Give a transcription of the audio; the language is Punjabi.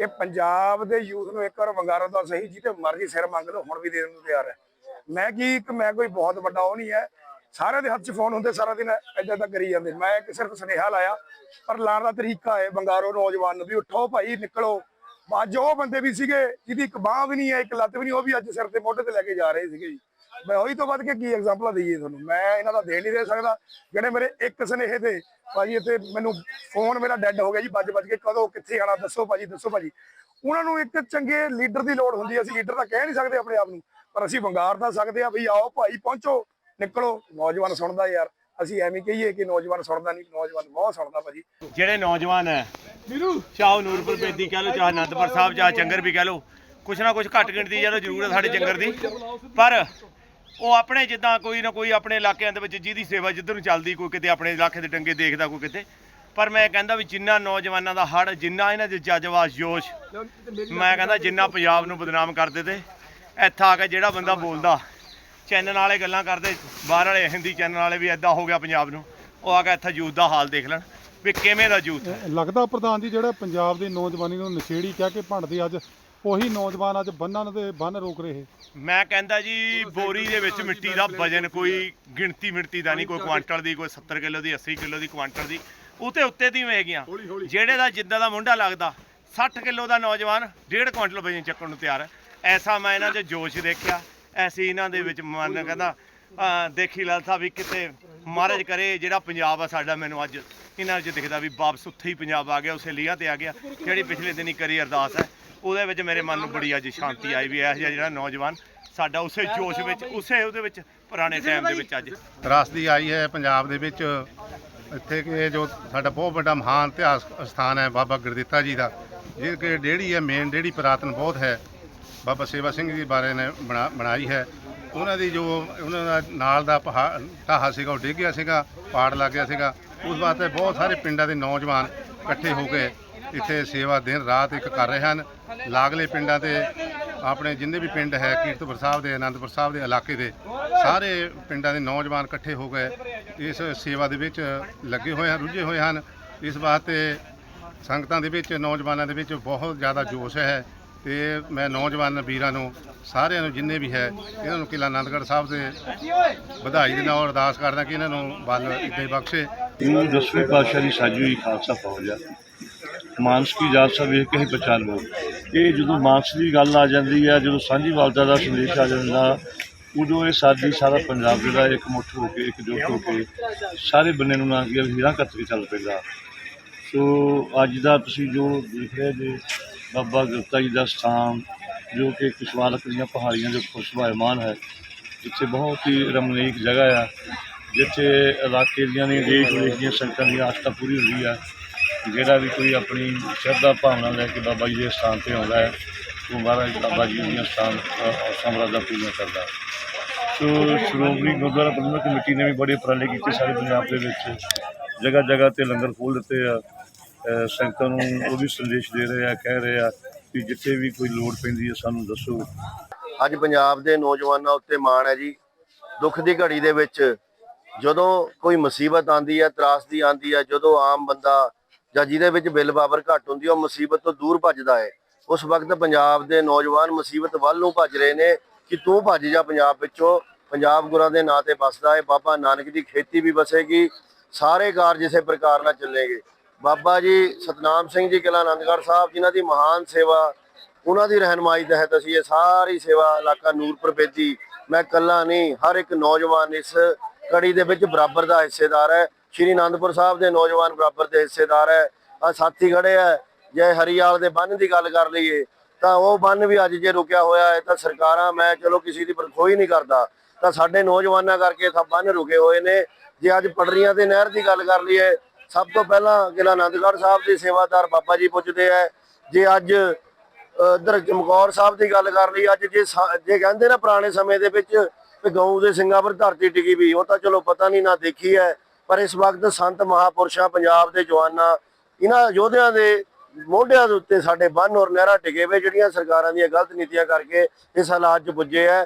ਇਹ ਪੰਜਾਬ ਦੇ ਯੂਥ ਨੂੰ ਇੱਕ ਵਾਰ ਵੰਗਾਰੋ ਦਾ ਸਹੀ ਜਿੱਤੇ ਮਰਜ਼ੀ ਸਿਰ ਮੰਗ ਲਓ, ਹੁਣ ਵੀ ਦੇਣ ਨੂੰ ਤਿਆਰ ਹੈ। ਮੈਂ ਕੀ, ਇੱਕ ਮੈਂ ਕੋਈ ਬਹੁਤ ਵੱਡਾ ਉਹ ਨਹੀਂ ਹੈ। ਸਾਰਿਆਂ ਦੇ ਹੱਥ 'ਚ ਫੋਨ ਹੁੰਦੇ, ਸਾਰਾ ਦਿਨ ਏਦਾਂ ਤਾਂ ਕਰੀ ਜਾਂਦੇ। ਮੈਂ ਇੱਕ ਸਿਰਫ ਸੁਨੇਹਾ ਲਾਇਆ, ਪਰ ਲਾਣ ਦਾ ਤਰੀਕਾ ਹੈ ਬੰਗਾਰੋ ਨੌਜਵਾਨ ਨੂੰ ਵੀ ਉੱਠੋ ਭਾਈ, ਨਿਕਲੋ। ਅੱਜ ਉਹ ਬੰਦੇ ਵੀ ਸੀਗੇ, ਜਿਹਦੀ ਇੱਕ ਬਾਹ ਵੀ ਨਹੀਂ ਹੈ, ਇੱਕ ਲੱਤ ਵੀ ਨਹੀਂ, ਉਹ ਵੀ ਅੱਜ ਸਿਰ ਤੇ ਮੋਢੇ ਤੇ ਲੈ ਕੇ ਜਾ ਰਹੇ ਸੀਗੇ ਜੀ। ਮੈਂ ਉਹੀ ਤੋਂ ਵੱਧ ਕੇ ਕੀ ਐਗਜ਼ਾਮਪਲਾਂ ਦਈਏ ਤੁਹਾਨੂੰ? ਮੈਂ ਇਹਨਾਂ ਦਾ ਦੇ ਨਹੀਂ ਦੇ ਸਕਦਾ। ਜਿਹੜੇ ਮੇਰੇ ਇੱਕ ਸੁਨੇਹੇ ਤੇ ਭਾਜੀ ਇੱਥੇ ਮੈਨੂੰ ਫੋਨ ਮੇਰਾ ਡੈੱਡ ਹੋ ਗਿਆ ਜੀ ਵੱਜ ਵੱਜ ਕੇ ਕਦੋਂ ਕਿੱਥੇ ਆਣਾ ਦੱਸੋ ਭਾਜੀ ਦੱਸੋ ਭਾਜੀ। ਉਹਨਾਂ ਨੂੰ ਇੱਕ ਚੰਗੇ ਲੀਡਰ ਦੀ ਲੋੜ ਹੁੰਦੀ ਹੈ। ਅਸੀਂ ਲੀਡਰ ਤਾਂ ਕਹਿ ਨਹੀਂ ਸਕਦੇ ਆਪਣੇ ਆਪ ਨੂੰ ਪਰ ਅਸੀਂ ਵੰਗਾਰ ਤਾਂ ਸਕਦੇ ਆ ਵੀ ਆਓ ਭਾਈ ਪਹੁੰਚੋ ਨਿਕਲੋ। ਨੌਜਵਾਨ ਸੁਣਦਾ ਯਾਰ ਅਸੀਂ ਐਵੇਂ ਕਹੀਏ ਕਿ ਨੌਜਵਾਨ ਸੁਣਦਾ ਨਹੀਂ ਨੌਜਵਾਨ ਬਹੁਤ ਸੁਣਦਾ ਭਾਜੀ। ਜਿਹੜੇ ਨੌਜਵਾਨ ਹੈ ਚਾਹੋ ਨੂਰਪੁਰ ਬੇਦੀ ਕਹਿ ਲਓ ਚਾਹੇ ਅਨੰਦਪੁਰ ਸਾਹਿਬ ਚਾਹੇ ਚੰਗਰ ਵੀ ਕਹਿ ਲਓ ਕੁਛ ਨਾ ਕੁਛ ਘੱਟ ਗਿਣਤੀ ਜਦੋਂ ਜ਼ਰੂਰ ਹੈ ਸਾਡੇ ਚੰਗਰ ਦੀ। ਪਰ ਉਹ ਆਪਣੇ ਜਿੱਦਾਂ ਕੋਈ ਨਾ ਕੋਈ ਆਪਣੇ ਇਲਾਕਿਆਂ ਦੇ ਵਿੱਚ ਜਿਹਦੀ ਸੇਵਾ ਜਿੱਧਰ ਨੂੰ ਚੱਲਦੀ, ਕੋਈ ਕਿਤੇ ਆਪਣੇ ਇਲਾਕੇ ਦੇ ਡੰਗੇ ਦੇਖਦਾ, ਕੋਈ ਕਿਤੇ। ਪਰ ਮੈਂ ਕਹਿੰਦਾ ਵੀ ਜਿੰਨਾ ਨੌਜਵਾਨਾਂ ਦਾ ਹੜ ਜਿੰਨਾ ਇਹਨਾਂ ਦੇ ਜਜ਼ਬਾ ਜੋਸ਼, ਮੈਂ ਕਹਿੰਦਾ ਜਿੰਨਾ ਪੰਜਾਬ ਨੂੰ ਬਦਨਾਮ ਕਰਦੇ ਤੇ ਇੱਥੇ ਆ ਕੇ ਜਿਹੜਾ ਬੰਦਾ ਬੋਲਦਾ, ਚੈਨਲ ਵਾਲੇ ਗੱਲਾਂ ਕਰਦੇ, ਬਾਹਰ ਵਾਲੇ ਹਿੰਦੀ ਚੈਨਲ ਵਾਲੇ ਵੀ ਐਦਾਂ ਹੋ ਗਿਆ ਪੰਜਾਬ ਨੂੰ। ਉਹ ਆ ਕੇ ਇੱਥੇ ਯੂਥ ਦਾ ਹਾਲ ਦੇਖ ਲੈਣ ਵੀ ਕਿਵੇਂ ਦਾ ਯੂਥ ਹੈ। ਲੱਗਦਾ ਪ੍ਰਧਾਨ ਜੀ ਜਿਹੜਾ ਪੰਜਾਬ ਦੇ ਨੌਜਵਾਨੀ ਨੂੰ ਨਸ਼ੇੜੀ ਕਹਿ ਕੇ ਭੰਡਦੇ ਅੱਜ ਉਹੀ ਨੌਜਵਾਨ ਅੱਜ ਬੰਨਾਂ ਦੇ ਬੰਨ ਰੋਕ ਰਹੇ। ਮੈਂ ਕਹਿੰਦਾ ਜੀ ਬੋਰੀ ਦੇ ਵਿੱਚ ਮਿੱਟੀ ਦਾ ਵਜਨ ਕੋਈ ਗਿਣਤੀ ਮਿਣਤੀ ਦਾ ਨਹੀਂ ਕੋਈ ਕੁਆਂਟਲ ਦੀ ਕੋਈ 70 ਕਿਲੋ ਦੀ 80 ਕਿਲੋ ਦੀ ਕੁਆਂਟਲ ਦੀ। ਉਤੇ ਉੱਤੇ ਦੀ ਹੈਗੀਆਂ। ਜਿਹੜੇ ਦਾ ਜਿੱਦਾਂ ਦਾ ਮੁੰਡਾ ਲੱਗਦਾ 60 ਕਿਲੋ ਦਾ ਨੌਜਵਾਨ 1.5 ਕੁਆਂਟਲ ਵਜਨ ਚੱਕਣ ਨੂੰ ਤਿਆਰ ਹੈ। ਐਸਾ ਮੈਂ ਇਹਨਾਂ 'ਚ ਜੋਸ਼ ਦੇਖਿਆ। ਐਸੀ ਇਹਨਾਂ ਦੇ ਵਿੱਚ ਮਨ ਕਹਿੰਦਾ ਦੇਖੀ ਲਲਥਾ ਵੀ ਕਿਤੇ ਮਹਾਰਾਜ ਕਰੇ ਜਿਹੜਾ ਪੰਜਾਬ ਆ ਸਾਡਾ ਮੈਨੂੰ ਅੱਜ ਇਹਨਾਂ 'ਚ ਦਿਖਦਾ ਵੀ ਵਾਪਸ ਉੱਥੇ ਹੀ ਪੰਜਾਬ ਆ ਗਿਆ ਉਸੇ ਲੀਹਾਂ ਤੇ ਆ ਗਿਆ ਜਿਹੜੀ ਪਿਛਲੇ ਦਿਨੀ ਕਰੀ ਅਰਦਾਸ ਹੈ। ਉਹਦੇ ਵਿੱਚ ਮੇਰੇ ਮਨ ਨੂੰ ਬੜੀ ਅੱਜ ਸ਼ਾਂਤੀ ਆਈ ਵੀ ਇਹ ਜਿਹਾ ਜਿਹੜਾ ਨੌਜਵਾਨ ਸਾਡਾ ਉਸੇ ਜੋਸ਼ ਵਿੱਚ ਉਸੇ ਉਹਦੇ ਵਿੱਚ ਪੁਰਾਣੇ ਟਾਈਮ ਦੇ ਵਿੱਚ ਅੱਜ। ਤਰਾਸਦੀ ਆਈ ਹੈ ਪੰਜਾਬ ਦੇ ਵਿੱਚ। ਇੱਥੇ ਕਿ ਜੋ ਸਾਡਾ ਬਹੁਤ ਵੱਡਾ ਮਹਾਨ ਇਤਿਹਾਸ ਸਥਾਨ ਹੈ ਬਾਬਾ ਗੁਰਦਿੱਤਾ ਜੀ ਦਾ ਜਿਹਦੇ ਕਿ ਡੇੜੀ ਹੈ ਮੇਨ ਡੇੜੀ ਪੁਰਾਤਨ ਬਹੁਤ ਹੈ। ਬਾਬਾ ਸੇਵਾ ਸਿੰਘ ਜੀ ਬਾਰੇ ਨੇ ਬਣਾ- ਬਣਾਈ ਹੈ। ਉਹਨਾਂ ਦੀ ਜੋ ਉਹਨਾਂ ਦਾ ਨਾਲ ਦਾ ਪਹਾੜ ਢਾਹਾ ਸੀਗਾ ਉਹ ਡਿੱਗ ਗਿਆ ਸੀਗਾ ਪਾੜ ਲੱਗ ਗਿਆ ਸੀਗਾ। ਉਸ ਵਾਸਤੇ ਬਹੁਤ ਸਾਰੇ ਪਿੰਡਾਂ ਦੇ ਨੌਜਵਾਨ ਇਕੱਠੇ ਹੋ ਕੇ ਇੱਥੇ ਸੇਵਾ ਦਿਨ ਰਾਤ ਇੱਕ ਕਰ ਰਹੇ ਹਨ। ਲਾਗਲੇ ਪਿੰਡਾਂ ਤੇ ਆਪਣੇ ਜਿੰਨੇ ਵੀ ਪਿੰਡ ਹੈ, ਕੀਰਤਪੁਰ ਸਾਹਿਬ ਦੇ, ਅਨੰਦਪੁਰ ਸਾਹਿਬ ਦੇ ਇਲਾਕੇ ਦੇ, ਸਾਰੇ ਪਿੰਡਾਂ ਦੇ ਨੌਜਵਾਨ ਇਕੱਠੇ ਹੋ ਗਏ। ਇਸ ਸੇਵਾ ਦੇ ਵਿੱਚ ਲੱਗੇ ਹੋਏ ਹਨ, ਰੁੱਝੇ ਹੋਏ ਹਨ। ਇਸ ਵਾਸਤੇ ਸੰਗਤਾਂ ਦੇ ਵਿੱਚ, ਨੌਜਵਾਨਾਂ ਦੇ ਵਿੱਚ ਬਹੁਤ ਜ਼ਿਆਦਾ ਜੋਸ਼ ਹੈ ਤੇ ਮੈਂ ਨੌਜਵਾਨ ਵੀਰਾਂ ਨੂੰ, ਸਾਰਿਆਂ ਨੂੰ ਜਿੰਨੇ ਵੀ ਹੈ, ਇਹਨਾਂ ਨੂੰ ਕਿਲਾ ਆਨੰਦਗੜ੍ਹ ਸਾਹਿਬ ਦੇ ਵਧਾਈ ਦੇ ਨਾਲ ਅਰਦਾਸ ਕਰਦਾ ਕਿ ਇਹਨਾਂ ਨੂੰ ਬਲ ਇੱਦਾਂ ਬਖਸ਼ੇ। ਇਹ ਦਸਵੇਂ ਪਾਤਸ਼ਾਹ ਦੀ ਸਾਜੀ ਹੋਈ ਖਾਲਸਾ ਫੌਜ ਆ। ਮਾਨਸ ਕੀ ਜਾਤ ਸਭ ਵੇਖ ਕੇ ਹੀ ਪਛਾਣ ਲਓ ਇਹ ਜਦੋਂ ਮਾਨਸ ਦੀ ਗੱਲ ਆ ਜਾਂਦੀ ਆ, ਜਦੋਂ ਸਾਂਝੀ ਸਾਂਝੀਵਾਲਤਾ ਦਾ ਸੰਦੇਸ਼ ਆ ਜਾਂਦਾ, ਉਦੋਂ ਇਹ ਸਾਡੀ ਸਾਰਾ ਪੰਜਾਬ ਜਿਹੜਾ ਇੱਕ ਮੁੱਠ ਹੋ ਕੇ ਇਕਜੁੱਟ ਹੋ ਕੇ ਸਾਰੇ ਬੰਨੇ ਨੂੰ ਨਾ ਕੀ ਹੀਰਾਂ ਕੱਤ ਕੇ ਚੱਲ ਪੈਂਦਾ। ਸੋ ਅੱਜ ਦਾ ਤੁਸੀਂ ਜੋ ਦੇਖ ਰਹੇ ਜੇ, ਬਾਬਾ ਗੁਰਤਾ ਜੀ ਦਾ ਸਥਾਨ, ਜੋ ਕਿ ਕੁਸ਼ਵਾਲਕ ਦੀਆਂ ਪਹਾੜੀਆਂ ਦੇ ਉੱਪਰ ਸੁਭਾਇਮਾਨ ਹੈ, ਜਿੱਥੇ ਬਹੁਤ ਹੀ ਰਮਣੀਕ ਜਗ੍ਹਾ ਆ, ਜਿੱਥੇ ਇਲਾਕੇ ਦੀਆਂ ਨੇ ਦੇਸ਼ ਵਿਦੇਸ਼ ਦੀਆਂ ਸੰਗਤਾਂ ਦੀ ਆਸਥਾ ਪੂਰੀ ਹੁੰਦੀ ਆ। ਜਿਹੜਾ ਵੀ ਕੋਈ ਆਪਣੀ ਸ਼ਰਧਾ ਭਾਵਨਾ ਲੈ ਕੇ ਬਾਬਾ ਜੀ ਦੇ ਸਥਾਨ ਤੇ ਆਉਂਦਾ ਹੈ, ਉਹ ਮਹਾਰਾਜ ਬਾਬਾ ਜੀ ਦੀਆਂ ਸਥਾਨ ਸਮਰਾਦਾ ਪੂਰੀਆਂ ਕਰਦਾ ਸੋ ਸ਼੍ਰੋਮਣੀ ਗੁਰਦੁਆਰਾ ਪ੍ਰਬੰਧਕ ਕਮੇਟੀ ਨੇ ਵੀ ਬੜੇ ਉਪਰਾਲੇ ਕੀਤੇ ਸਾਰੇ ਪੰਜਾਬ ਦੇ ਵਿੱਚ। ਜਗ੍ਹਾ ਜਗ੍ਹਾ ਤੇ ਲੰਗਰ ਖੋਲ੍ਹ ਦਿੱਤੇ ਆ। ਸੰਗਤਾਂ ਨੂੰ ਉਹ ਵੀ ਸੰਦੇਸ਼ ਦੇ ਰਹੇ ਆ, ਕਹਿ ਰਹੇ ਆ ਕਿ ਜਿੱਥੇ ਵੀ ਕੋਈ ਲੋੜ ਪੈਂਦੀ ਹੈ ਸਾਨੂੰ ਦੱਸੋ। ਅੱਜ ਪੰਜਾਬ ਦੇ ਨੌਜਵਾਨਾਂ ਉੱਤੇ ਮਾਣ ਹੈ ਜੀ। ਦੁੱਖ ਦੀ ਘੜੀ ਦੇ ਵਿੱਚ ਜਦੋਂ ਕੋਈ ਮੁਸੀਬਤ ਆਂਦੀ ਹੈ ਤਰਾਸਦੀ ਆਂਦੀ ਹੈ, ਜਦੋਂ ਆਮ ਬੰਦਾ ਜਾਂ ਜਿਹਦੇ ਵਿੱਚ ਬਿੱਲ ਬਾਬਰ ਘੱਟ ਹੁੰਦੀ, ਉਹ ਮੁਸੀਬਤ ਤੋਂ ਦੂਰ ਭੱਜਦਾ ਹੈ ਉਸ ਵਕਤ ਪੰਜਾਬ ਦੇ ਨੌਜਵਾਨ ਮੁਸੀਬਤ ਵੱਲ ਨੂੰ ਭੱਜ ਰਹੇ ਨੇ ਕਿ ਤੂੰ ਭੱਜ ਜਾ ਪੰਜਾਬ ਵਿੱਚੋਂ। ਪੰਜਾਬ ਗੁਰਾਂ ਦੇ ਨਾਂ ਤੇ ਬਸਦਾ ਹੈ ਬਾਬਾ ਨਾਨਕ ਦੀ ਖੇਤੀ ਵੀ ਬਸੇਗੀ ਸਾਰੇ ਕਾਰਜ ਇਸੇ ਪ੍ਰਕਾਰ ਨਾਲ ਚੱਲੇਗੇ ਬਾਬਾ ਜੀ, ਸਤਨਾਮ ਸਿੰਘ ਜੀ ਕਿਲਾ ਆਨੰਦਗੜ੍ਹ ਸਾਹਿਬ, ਜਿਨ੍ਹਾਂ ਦੀ ਮਹਾਨ ਸੇਵਾ, ਉਹਨਾਂ ਦੀ ਰਹਿਨਮਾਈ ਤਹਿਤ ਅਸੀਂ ਇਹ ਸਾਰੀ ਸੇਵਾ ਇਲਾਕਾ ਨੂਰਪੁਰ ਬੇਦੀ। ਮੈਂ ਕੱਲਾ ਨਹੀਂ, ਹਰ ਇੱਕ ਨੌਜਵਾਨ ਇਸ ਕੜੀ ਦੇ ਵਿੱਚ ਬਰਾਬਰ ਦਾ ਹਿੱਸੇਦਾਰ ਹੈ। ਸ਼੍ਰੀ ਅਨੰਦਪੁਰ ਸਾਹਿਬ ਦੇ ਨੌਜਵਾਨ ਬਰਾਬਰ ਦੇ ਹਿੱਸੇਦਾਰ ਹੈ ਆ ਸਾਥੀ ਖੜੇ ਹੈ, ਜੇ ਹਰੀਆਲ ਦੇ ਬੰਨ ਦੀ ਗੱਲ ਕਰ ਲਈਏ, ਤਾਂ ਉਹ ਬੰਨ ਵੀ ਅੱਜ ਜੇ ਰੁਕਿਆ ਹੋਇਆ ਹੈ, ਤਾਂ ਸਰਕਾਰਾਂ, ਮੈਂ ਚਲੋ ਕਿਸੇ ਦੀ ਪਰਖੋਈ ਨਹੀਂ ਕਰਦਾ, ਤਾਂ ਸਾਡੇ ਨੌਜਵਾਨਾਂ ਕਰਕੇ ਸਭ ਬੰਨ ਰੁਕੇ ਹੋਏ ਨੇ, ਜੇ ਅੱਜ ਪਟਰੀਆਂ ਤੇ ਨਹਿਰ ਦੀ ਗੱਲ ਕਰ ਲਈਏ, ਸਭ ਤੋਂ ਪਹਿਲਾਂ ਕਿਲਾ ਆਨੰਦਗੜ੍ਹ ਸਾਹਿਬ ਦੇ ਸੇਵਾਦਾਰ ਬਾਬਾ ਜੀ ਪੁੱਜਦੇ ਆ ਜੇ ਅੱਜ ਇਧਰ ਚਮਕੌਰ ਸਾਹਿਬ ਦੀ ਗੱਲ ਕਰ ਲਈ ਅੱਜ ਜੇ ਸਾ- ਜੇ ਕਹਿੰਦੇ ਨਾ ਪੁਰਾਣੇ ਸਮੇਂ ਦੇ ਵਿੱਚ ਗਊ ਦੇ ਸਿੰਘਾਂ ਪਰ ਧਰਤੀ ਟਿਕੀ ਵੀ, ਉਹ ਤਾਂ ਚਲੋ ਪਤਾ ਨਹੀਂ ਨਾ ਦੇਖੀ ਹੈ ਪਰ ਇਸ ਵਕਤ ਸੰਤ ਮਹਾਪੁਰਸ਼ਾਂ, ਪੰਜਾਬ ਦੇ ਜਵਾਨਾਂ, ਇਹਨਾਂ ਯੋਧਿਆਂ ਦੇ ਮੋਢਿਆਂ ਦੇ ਉੱਤੇ ਸਾਡੇ ਬੰਨ ਔਰ ਨਹਿਰਾਂ ਟਿਕੇ ਹੋਏ, ਜਿਹੜੀਆਂ ਸਰਕਾਰਾਂ ਦੀਆਂ ਗਲਤ ਨੀਤੀਆਂ ਕਰਕੇ ਇਸ ਹਾਲਾਤ 'ਚ ਪੁੱਜੇ ਹੈ।